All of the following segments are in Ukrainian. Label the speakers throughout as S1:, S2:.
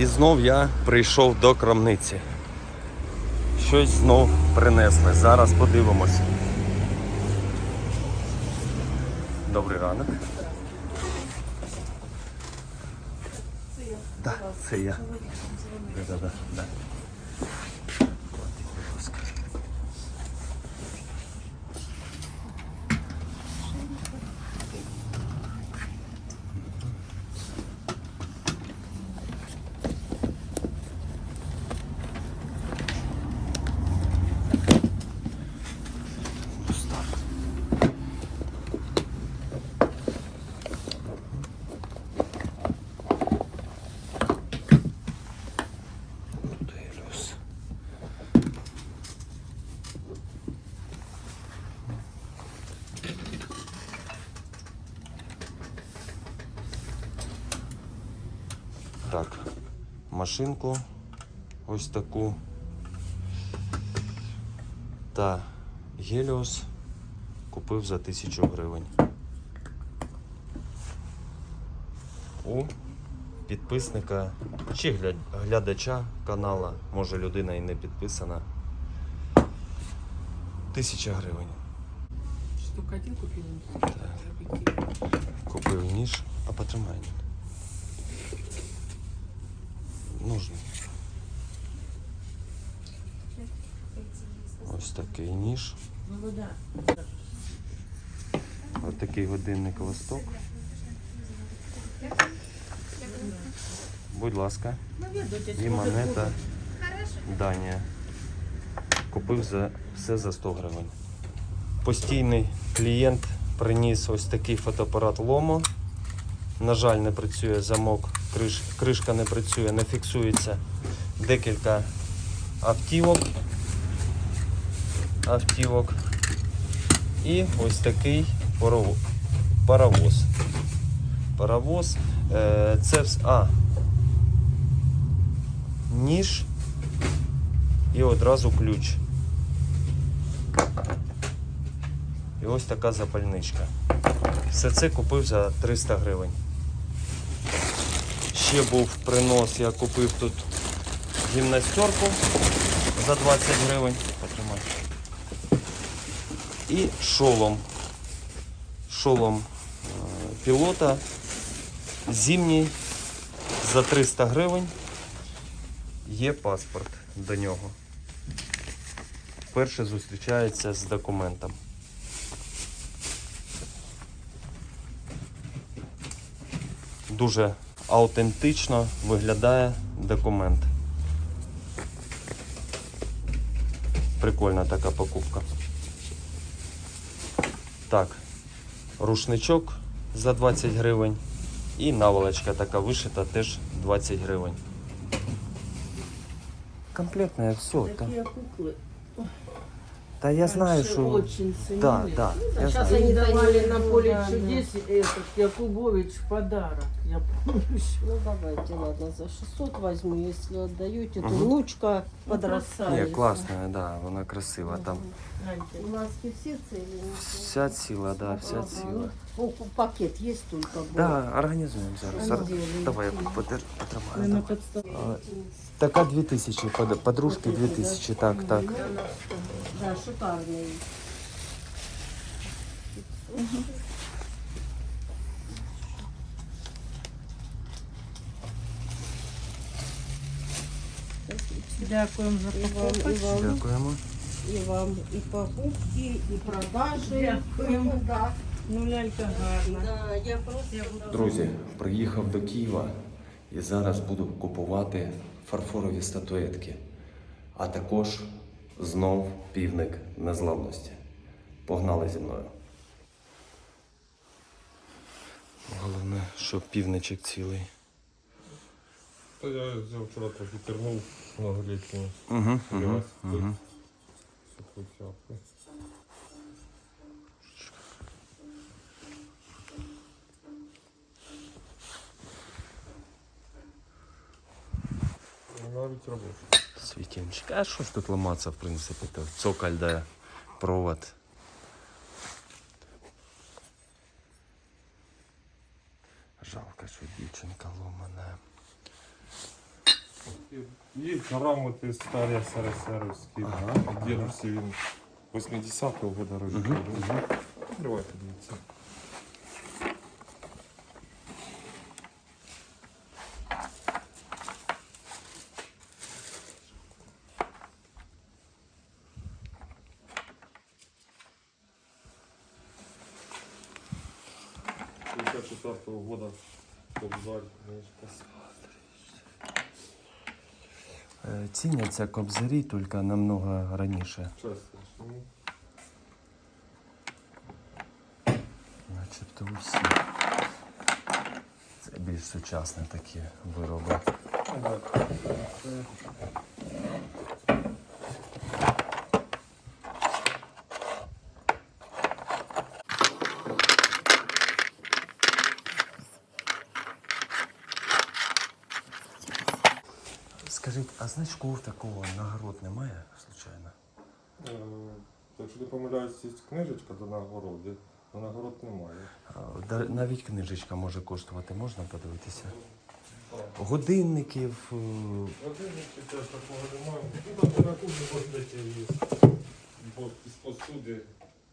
S1: І знов я прийшов до крамниці. Щось знов принесли. Зараз подивимося. Добрий ранок. Так, це я. Да, да, да. Кладіть, будь ласка. Дивлюсь. Так, машинку ось таку та Геліос купив за тисячу гривень. У підписника чи глядача канала, може людина і не підписана. Тисяча гривень.
S2: Штукатин купили?
S1: Купив ніж, а потримай. Нужно. Ось такий ніж. Ось такий годинник листок. Будь ласка. І монета Данія. Купив за все за 100 гривень. Постійний клієнт приніс ось такий фотоапарат Lomo. На жаль, не працює замок, криш, кришка не працює, не фіксується декілька автівок. Автівок. І ось такий паровоз. Паровоз. Е, це а, ніж і одразу ключ. І ось така запальничка. Все це купив за 300 гривень. Ще був принос, я купив тут гімнастерку за 20 гривень. Потримай. І шолом. Шолом е, пілота зимній за 300 гривень. Є паспорт до нього. Перше зустрічається з документом. Дуже аутентично виглядає документ. Прикольна така покупка. Так, рушничок за 20 гривень і наволочка така вишита теж 20 гривень. Комплектне все. Та,
S2: Такие куклы.
S1: та я знаю, що.
S2: Очень ценили.
S1: Да, да. Я
S2: Сейчас
S1: знаю.
S2: они давали
S3: Ну,
S2: на поле чудес этот Якубович в подарок. Я помню еще.
S3: Ну давайте, ладно, за 600 возьму, если отдаете, то
S1: Мгм.
S3: внучка
S2: Ну,
S3: подрастает.
S1: Ні, класна, да, вона красива. Там
S2: Гляньте.
S3: Маски все цели?
S1: вся ціла, да, вся ціла.
S3: О, пакет есть только? был?
S1: Да, організуємо зараз. Зараз.
S3: Сделаем.
S1: Давай я потер- потримаю.
S2: На
S1: да.
S2: подставку.
S1: А, Така 2000, под- подружки 2000, так, так.
S3: Да, шикарный.
S2: Дякуємо за
S3: И вам, и
S2: покупку.
S3: вам,
S1: Дякуємо.
S3: и вам и покупки, и продажи.
S2: Дякуємо.
S3: Да,
S2: Ну, лялька гарна.
S3: да, я просто...
S2: Я буду-
S1: Друзі, приїхав до Києва і зараз буду купувати фарфорові статуетки, а також знов півник незламності. Погнали зі мною. Головне, щоб півничок цілий.
S4: Та я взяв вчора трохи тернув многолітню
S1: Угу,
S4: угу,
S1: угу.
S4: суху чапку. Ну, Навіть робочий.
S1: Світінчик. А що ж тут ламатися, в принципі, то цокаль де провод. Жалко, що дівчинка ломана.
S4: Є грамоти старі СРСРовські.
S1: Ага.
S4: Дідусі він 80-го года рождения. Відкривайте, дивіться. четвертого года Кобзарь, книжка.
S1: Е, Ціняться кобзарі тільки намного раніше.
S4: Ну,
S1: Начебто усі. Це більш сучасні такі вироби.
S4: ну, да. Це
S1: Скажіть, а значков такого нагород немає, случайно?
S4: Е, Якщо не помиляюсь, є книжечка до нагороди, а нагород немає.
S1: Да- Навіть книжечка може коштувати, можна подивитися? Годинників. е,
S4: Годинники теж такого немає. Ну там на кухні можете є. Бо із посуди,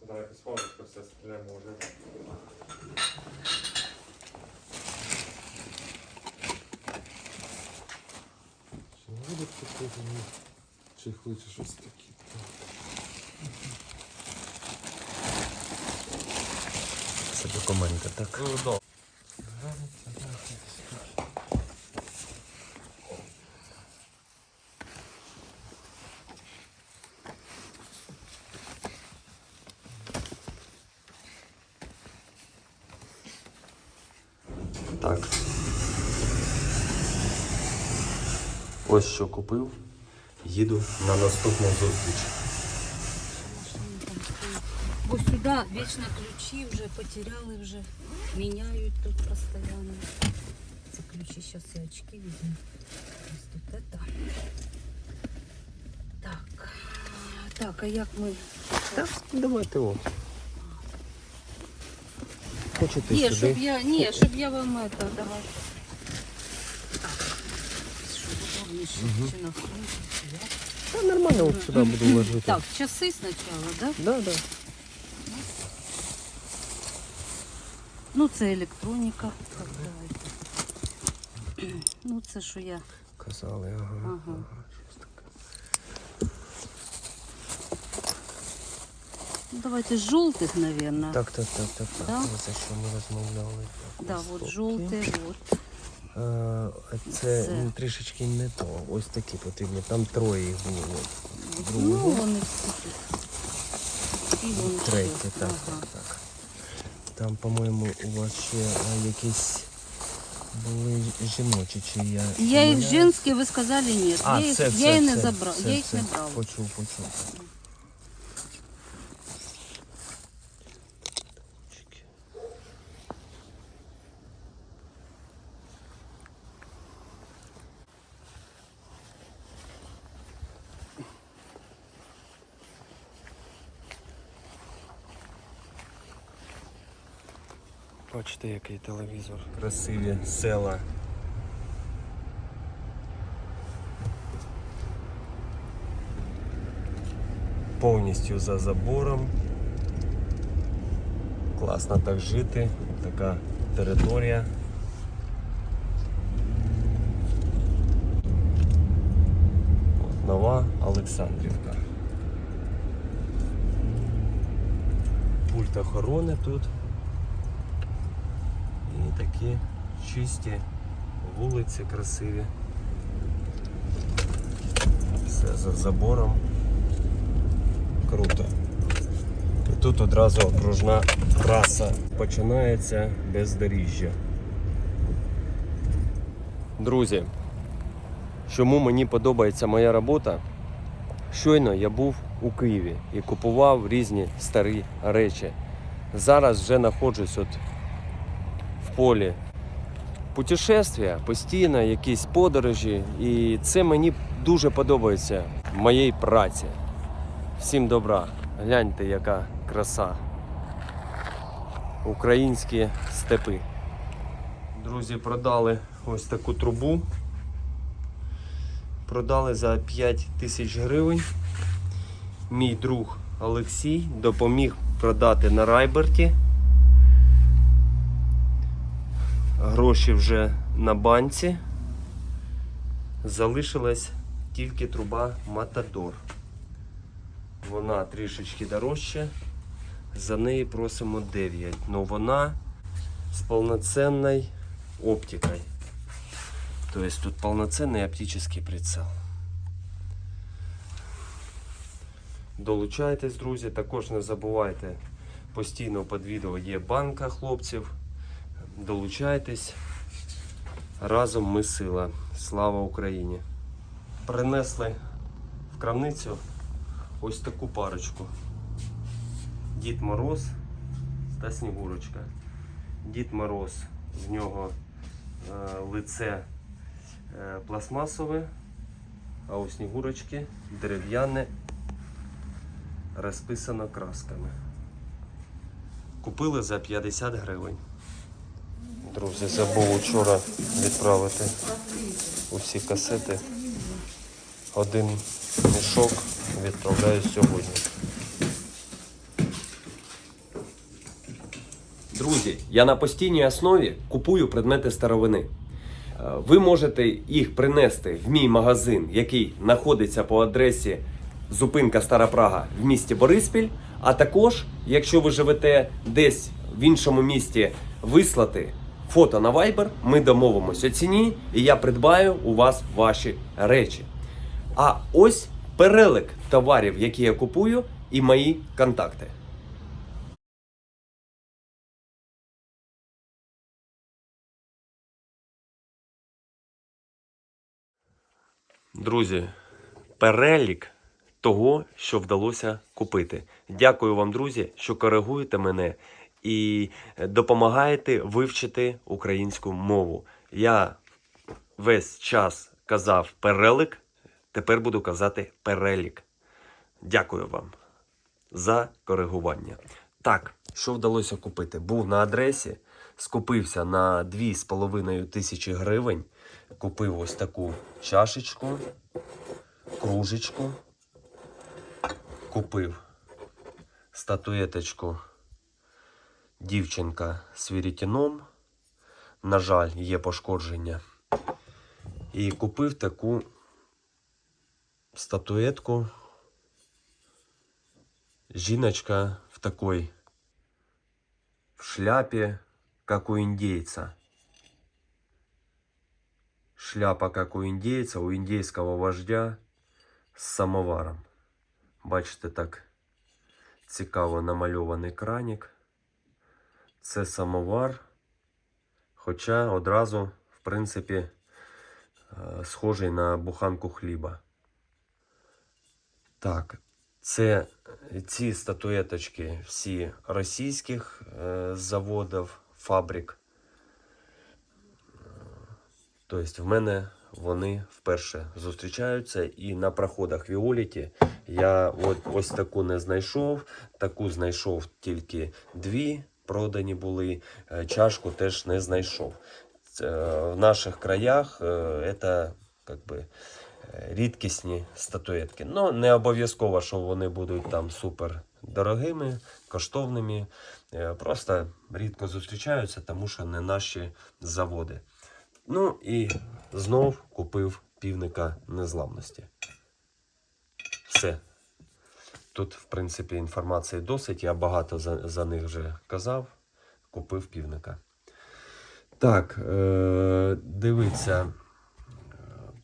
S4: да, якась фабрика все стріляє може. Буде такого ні чехли чи щось таке?
S1: Це документи, так?
S4: Ну.
S1: Так. Ось що купив. Їду на наступну зустріч.
S3: Бо сюди вічно ключі вже потеряли, вже міняють тут постійно. Це ключі, зараз я очки візьму. Ось тут это. Так. Так, а як ми?
S1: Так, давайте о. Хочете
S3: Ні,
S1: сюди?
S3: щоб я, ні, щоб я вам это, давай. Так. Що удобніше, чи на сумку.
S1: Та нормально от сюди буду ложити.
S3: Так, часи спочатку, да?
S1: Да, да.
S3: Ну, це електроніка. Так, давайте. Ну, це що я.
S1: Казали, ага.
S3: Ага.
S1: ага, щось таке.
S3: Ну, давайте з жовтих, мабуть.
S1: Так, так, так, так, так.
S3: Да?
S1: За що ми розмовляли. Так,
S3: Да, от
S1: такі.
S3: жовтий, от.
S1: Е, Це,
S3: Це.
S1: трішечки не то. Ось такі потрібні. Там троє їх було.
S3: Ну, вони всі тут. І вони
S1: Третє, так,
S3: Ага.
S1: так, так. Там, по-моєму, у вас ще е, якісь були жіночі, чи я.
S3: Я їх
S1: помиляюсь?
S3: женські, ви сказали ні.
S1: А,
S3: я їх,
S1: це,
S3: я
S1: все,
S3: їх не
S1: все,
S3: забрав.
S1: все,
S3: я їх
S1: все.
S3: не брав.
S1: Почув, почув. Бачите, який телевізор. Красиві села. Повністю за забором. Класно так жити. Така територія. Нова Олександрівка. Пульт охорони тут. І такі чисті вулиці красиві. Все за забором. Круто. І тут одразу окружна траса починається бездоріжжя. Друзі, чому мені подобається моя робота? Щойно я був у Києві і купував різні старі речі. Зараз вже знаходжусь от полі путешествия, постійно якісь подорожі, і це мені дуже подобається в моїй праці. Всім добра. Гляньте, яка краса. Українські степи. Друзі, продали ось таку трубу. продали за 5 тисяч гривень. Мій друг Олексій допоміг продати на Райберті. Гроші вже на банці. Залишилась тільки труба Матадор. Вона трішечки дорожча. За неї просимо 9. Но вона з повноцінною оптикою. Тобто тут повноцінний оптичний прицел. Долучайтесь, друзі. Також не забувайте, постійно під відео є банка хлопців. Долучайтесь. Разом ми сила. Слава Україні! Принесли в крамницю ось таку парочку. Дід Мороз та Снігурочка. Дід Мороз, в нього е, лице е, пластмасове, а у Снігурочки дерев'яне розписано красками. Купили за 50 гривень. Друзі, забув вчора відправити усі касети. Один мішок відправляю сьогодні.
S5: Друзі, я на постійній основі купую предмети старовини. Е, Ви можете їх принести в мій магазин, який знаходиться по адресі зупинка Стара Прага в місті Бориспіль. А також, якщо ви живете десь в іншому місті, вислати фото на Viber, ми домовимося ціні, і я придбаю у вас ваші речі. А ось перелик товарів, які я купую, і мої контакти.
S1: Друзі, перелік того, що вдалося купити. Дякую вам, друзі, що коригуєте мене і допомагаєте вивчити українську мову. Я весь час казав перелік, тепер буду казати перелік. Дякую вам за коригування. Так, що вдалося купити? Був на адресі, скупився на 2,5 тисячі гривень. Купив ось таку чашечку, кружечку. Купив статуеточку дівчинка з вірітіном. На жаль, є пошкодження. І купив таку статуетку. Жіночка в такой в шляпе, как у индейца. Шляпа, как у індійця, у індійського вождя з самоваром. Бачите, так цікаво намальований кранік. Це самовар. Хоча одразу, в принципі, е, схожий на буханку хліба. Так, це ці статуеточки всі російських е, заводів, фабрик. Тобто в мене вони вперше зустрічаються і на проходах Віоліті я от, ось таку не знайшов. Таку знайшов тільки дві, продані були. Е, Чашку теж не знайшов. Е, в наших краях е, це би, рідкісні статуетки. Ну, не обов'язково, що вони будуть там супер дорогими, коштовними. Просто рідко зустрічаються, тому що не наші заводи. Ну і знов купив півника незламності. Тут, в принципі, інформації досить. Я багато за, за них вже казав. Купив півника. Так, е, дивіться,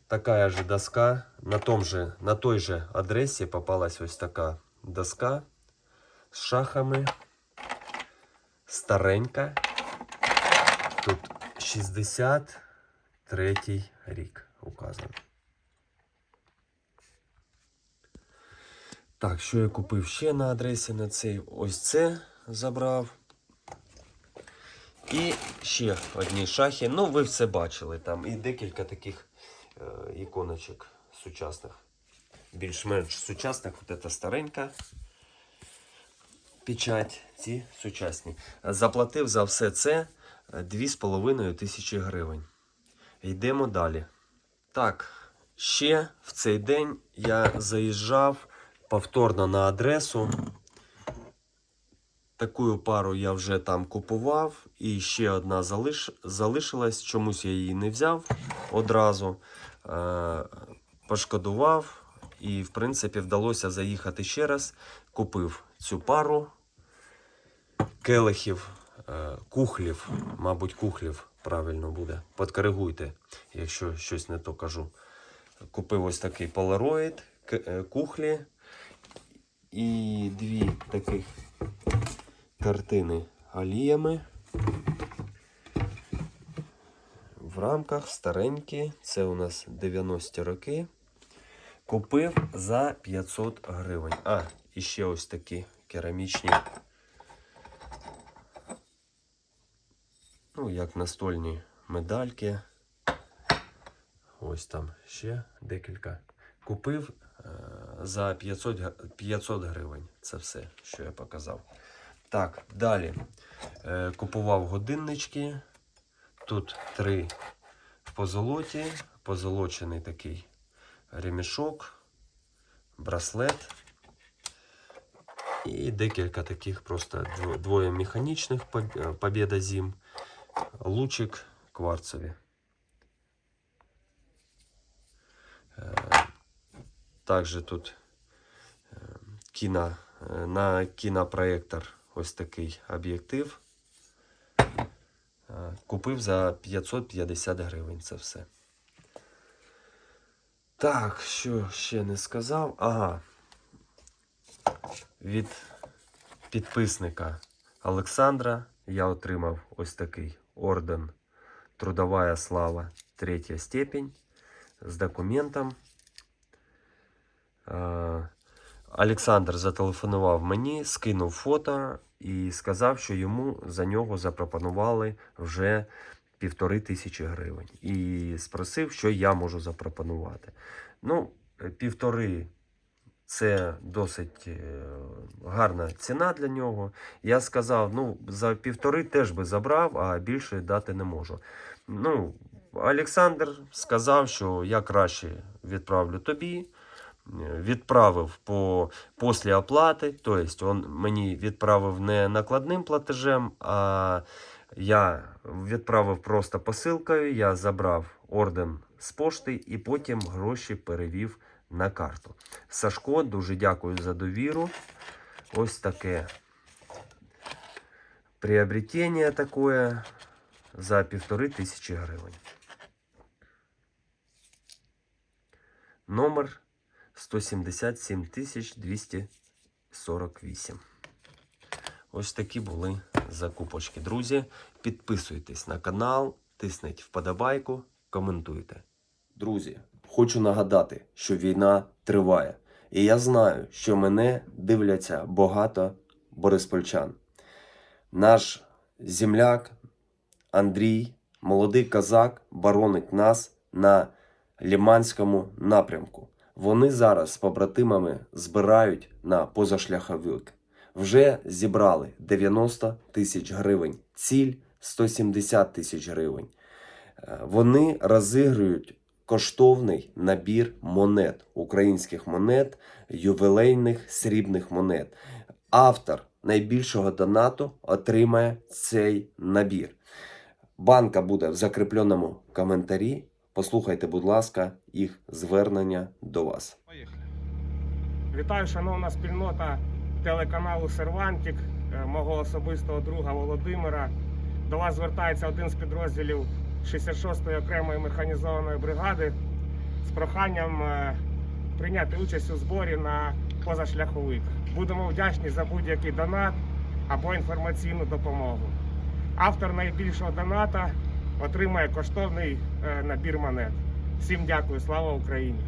S1: така же доска. На, том же, на той же адресі попалась ось така доска з шахами. Старенька. Тут 63 рік указано. Так, що я купив ще на адресі на цей? Ось це забрав. І ще одні шахи. Ну, ви все бачили. Там і декілька таких е, іконочок сучасних. Більш-менш сучасних. От це старенька печать. Ці сучасні. Заплатив за все це 2,5 тисячі гривень. Йдемо далі. Так, Ще в цей день я заїжджав повторно на адресу. Таку пару я вже там купував, і ще одна залиш... залишилась. Чомусь я її не взяв одразу. Е... Пошкодував, і, в принципі, вдалося заїхати ще раз. Купив цю пару келихів, е... кухлів, мабуть, кухлів правильно буде. Подкоригуйте, якщо щось не то кажу. Купив ось такий полароїд, е, кухлі і дві таких картини аліями. В рамках старенькі, це у нас 90-ті роки. Купив за 500 гривень. А, і ще ось такі керамічні. Ну, як настольні медальки. Ось там ще декілька. Купив за 500, 500 гривень. Це все, що я показав. Так, далі. Е, купував годиннички. Тут три в позолоті. Позолочений такий ремішок, браслет. І декілька таких просто двоє механічних е, Побєда Зім. Лучик кварцеві. Також тут е, кіно, е, на кінопроєктор ось такий об'єктив. Купив за 550 гривень це все. Так, що ще не сказав? Ага. Від підписника Олександра я отримав ось такий орден Трудовая слава, третя степень з документом. Е, Олександр зателефонував мені, скинув фото і сказав, що йому за нього запропонували вже півтори тисячі гривень. І спросив, що я можу запропонувати. Ну, е, півтори це досить е, гарна ціна для нього. Я сказав, ну, за півтори теж би забрав, а більше дати не можу. Ну, Олександр сказав, що я краще відправлю тобі. Відправив по після оплати, тобто він мені відправив не накладним платежем, а я відправив просто посилкою, я забрав орден з пошти і потім гроші перевів на карту. Сашко, дуже дякую за довіру. Ось таке приобретення таке за півтори тисячі гривень. Номер 177 248. Ось такі були закупочки. Друзі, підписуйтесь на канал, тисніть вподобайку, коментуйте. Друзі, хочу нагадати, що війна триває. І я знаю, що мене дивляться багато бориспольчан. Наш земляк Андрій, молодий козак, боронить нас на Ліманському напрямку. Вони зараз з побратимами збирають на позашляховик. Вже зібрали 90 тисяч гривень, ціль 170 тисяч гривень. Е, Вони розігрують коштовний набір монет, українських монет, ювілейних срібних монет. Автор найбільшого донату отримає цей набір. Банка буде в закріпленому коментарі. Послухайте, будь ласка, їх звернення до вас.
S4: Вітаю, шановна спільнота телеканалу Сервантік, е, мого особистого друга Володимира. До вас звертається один з підрозділів 66-ї окремої механізованої бригади з проханням е, прийняти участь у зборі на позашляховик. Будемо вдячні за будь-який донат або інформаційну допомогу. Автор найбільшого доната отримає коштовний е, набір монет. Всім дякую, слава Україні!